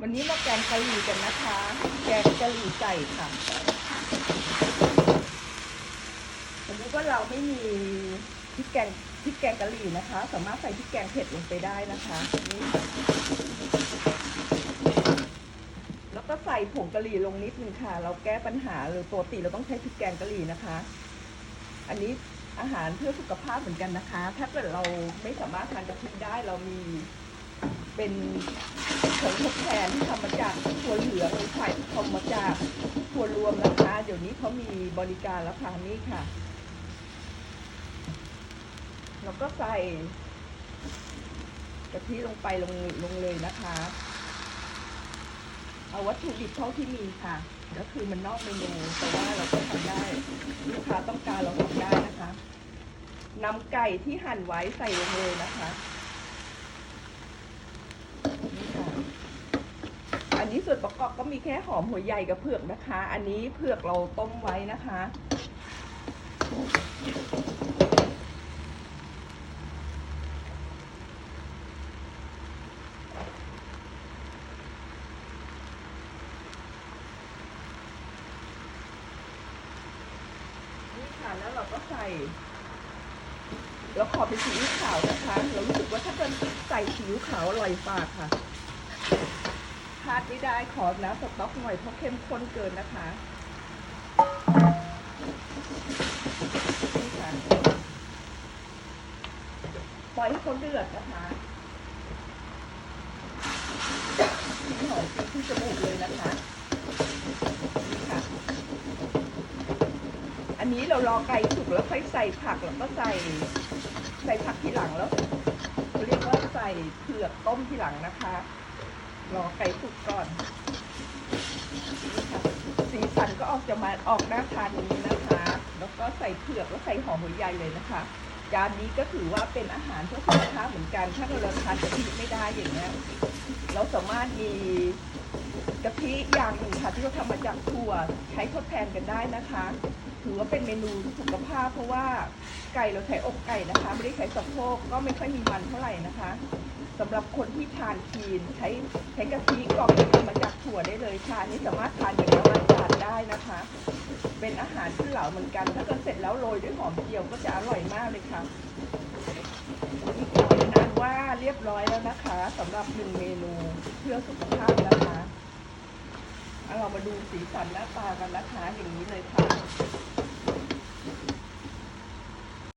วันนี้มาแกงกะหรี่กันนะคะ แกงกะหรี่ไก่ค่ะสมมติว่าเราไม่มีพริกแกงพริกแกงกะหรี่นะคะ สามารถใส่พริกแกงเผ็ดลงไปได้นะคะนี่แล้วก็ใส่ผงกะหรี่ลงนิดนึงค่ะ เราแก้ปัญหาเลยปกติเราต้องใช้พริกแกงกะหรี่นะคะ อันนี้อาหารเพื่อสุขภาพเหมือนกันนะคะ ถ้าเกิดเราไม่สามารถทานกะทิได้เรามี เป็นผงทดแทนที่ทำมาจากถั่วเหลืองหรือไข่ที่ทำมาจากถั่วรวมนะคะ เดี๋ยวนี้เขามีบริการแล้วค่ะนี่ค่ะ แล้วก็ใส่กะทิลงไปลงลงเลยนะคะ เอาวัตถุดิบเท่าที่มีค่ะ ก็คือมันนอกเมนูแต่ว่าเราก็ทำได้ลูกค้าต้องการเราทำได้นะคะนำไก่ที่หั่นไว้ใส่ลงเลยนะคะนี่ค่ะ อั นี้ส่วนประกอบก็มีแค่หอมหัวใหญ่กับเผือกนะคะ อันนี้เผือกเราต้มไว้นะคะ นี่ค่ะแล้วเราก็ใส่เราขอเป็นซีขาวนะคะ เรารู้สึกว่าถ้าเกินใส่ซีขาวอร่อยปากค่ะ พลาดไม่ได้ขอนะสต๊อกหน่อยเพราะเข้มข้นเกินนะคะนี่ค่ะปล่อยให้เขาเดือดนะคะหอมจริงที่จมูกเลยนะคะค่ะ อันนี้เรารอไก่สุกแล้วค่อยใส่ผักแล้วก็ใส่ ใส่ผักทีหลังแล้วเขาเรียกว่าใส่เผือกต้มทีหลังนะคะ รอไก่สุกก่อนสีสันก็ออกจะมาออกหน้าทานนี้นะคะ แล้วก็ใส่เผือกแล้วใส่หอมหัวใหญ่เลยนะคะจานนี้ก็ถือว่าเป็นอาหารเพื่อสุขภาพเหมือนกัน ถ้าเราทานกะทิไม่ได้อย่างเงี้ยเราสามารถมีกะทิอย่างหนึ่งค่ะที่เราทำมาจากถั่วใช้ทดแทนกันได้นะคะ ถือว่าเป็นเมนูสุขภาพ เพราะว่าไก่เราใช้อกไก่นะคะ ไม่ได้ใช้สะโพกก็ไม่ค่อยมีมันเท่าไหร่นะคะสำหรับคนที่ทานคีนใช้ใช้กะทิกล่องที่ทำมาจากถั่วได้เลยค่ะนนี่สามารถทานกับน้ำมันจานได้นะคะ เป็นอาหารที่เหลาเหมือนกัน ถ้าเกิดเสร็จแล้วโรยด้วยหอมเจียวก็จะอร่อยมากเลยค่ะนี่ก็เป็นอันว่าเรียบร้อยแล้วนะคะสำหรับหนึ่งเมนูเพื่อสุขภาพนะคะ เรามาดูสีสันหน้าตากันนะคะอย่างนี้เลยค่ะ